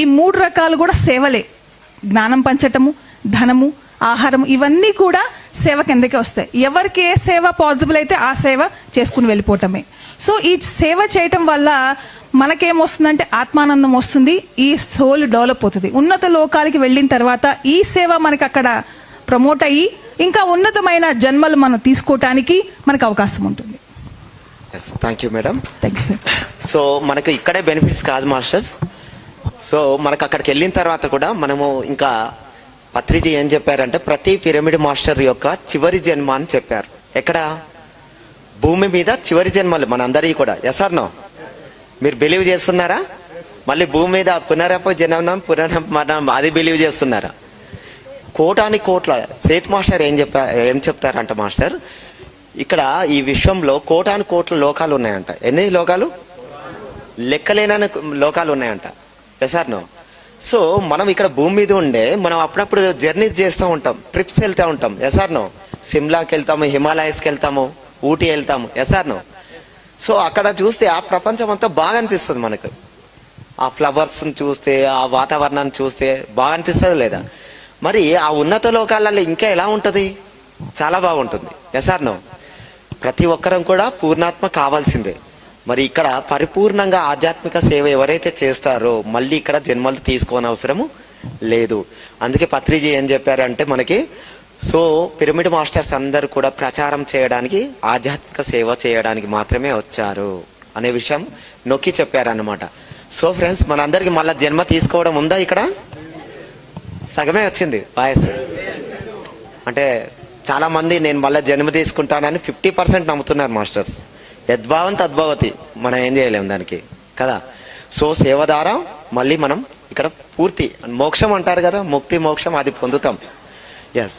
ఈ మూడు రకాలు కూడా సేవలే. జ్ఞానం పంచటము ధనము ఆహారం ఇవన్నీ కూడా సేవ కిందకే వస్తాయి. ఎవరికి ఏ సేవ పాసిబుల్ అయితే ఆ సేవ చేసుకుని వెళ్ళిపోవటమే. సో ఈ సేవ చేయటం వల్ల మనకేమొస్తుందంటే ఆత్మానందం వస్తుంది ఈ సోల్ డెవలప్ అవుతుంది. ఉన్నత లోకాలకి వెళ్ళిన తర్వాత ఈ సేవ మనకి అక్కడ ప్రమోట్ అయ్యి ఇంకా ఉన్నతమైన జన్మలు మనం తీసుకోవటానికి మనకు అవకాశం ఉంటుంది. Thank you madam thank you sir so మనకు ఇక్కడే బెనిఫిట్స్ కాదు మాస్టర్స్ సో మనకు అక్కడికి వెళ్ళిన తర్వాత కూడా మనము ఇంకా పత్రిజీ ఏం చెప్పారంటే ప్రతి పిరమిడ్ మాస్టర్ యొక్క చివరి జన్మ అని చెప్పారు. ఎక్కడ? భూమి మీద చివరి జన్మలు మనందరివి కూడా. ఎసర్నో మీరు బిలీవ్ చేస్తున్నారా? మళ్ళీ భూమి మీద పునరప జననం పునరమరణం అది బిలీవ్ చేస్తున్నారా? కోటాని కోట్ల సేత్ మాస్టర్ ఏం చెప్పా ఏం చెప్తారంట మాస్టర్? ఇక్కడ ఈ విశ్వంలో కోటాను కోట్ల లోకాలు ఉన్నాయంట. ఎన్ని లోకాలు? లెక్కలేనని లోకాలు ఉన్నాయంట. ఎసార్ నో సో మనం ఇక్కడ భూమి మీద ఉండే మనం అప్పుడప్పుడు జర్నీస్ చేస్తూ ఉంటాం. ట్రిప్స్ వెళ్తూ ఉంటాం. ఎసార్ నో సిమ్లాకి వెళ్తాము హిమాలయస్కి వెళ్తాము ఊటీ వెళ్తాము. ఎసార్ నో సో అక్కడ చూస్తే ఆ ప్రపంచం అంతా బాగా అనిపిస్తుంది మనకు. ఆ ఫ్లవర్స్ని చూస్తే ఆ వాతావరణాన్ని చూస్తే బాగా అనిపిస్తుంది లేదా? మరి ఆ ఉన్నత లోకాలలో ఇంకా ఎలా ఉంటుంది? చాలా బాగుంటుంది. ఎసార్ నో ప్రతి ఒక్కరం కూడా పూర్ణాత్మ కావాల్సిందే. మరి ఇక్కడ పరిపూర్ణంగా ఆధ్యాత్మిక సేవ ఎవరైతే చేస్తారో మళ్ళీ ఇక్కడ జన్మలు తీసుకోని అవసరము లేదు. అందుకే పత్రిజీ ఏం చెప్పారంటే మనకి సో పిరమిడ్ మాస్టర్స్ అందరూ కూడా ప్రచారం చేయడానికి ఆధ్యాత్మిక సేవ చేయడానికి మాత్రమే వచ్చారు అనే విషయం నొక్కి చెప్పారనమాట సో ఫ్రెండ్స్ మనందరికి మళ్ళీ జన్మ తీసుకోవడం ఉందా ఇక్కడ? సగమే వచ్చింది వాయస్. అంటే చాలా మంది నేను మళ్ళీ జన్మ తీసుకుంటానని ఫిఫ్టీ పర్సెంట్ నమ్ముతున్నారు మాస్టర్స్. యద్భావం తద్భవతి. మనం ఏం చేయలేం దానికి. కదా? సో సేవ ద్వారా మళ్ళీ మనం ఇక్కడ పూర్తి. మోక్షం అంటారు కదా? ముక్తి మోక్షం అది పొందుతాం. ఎస్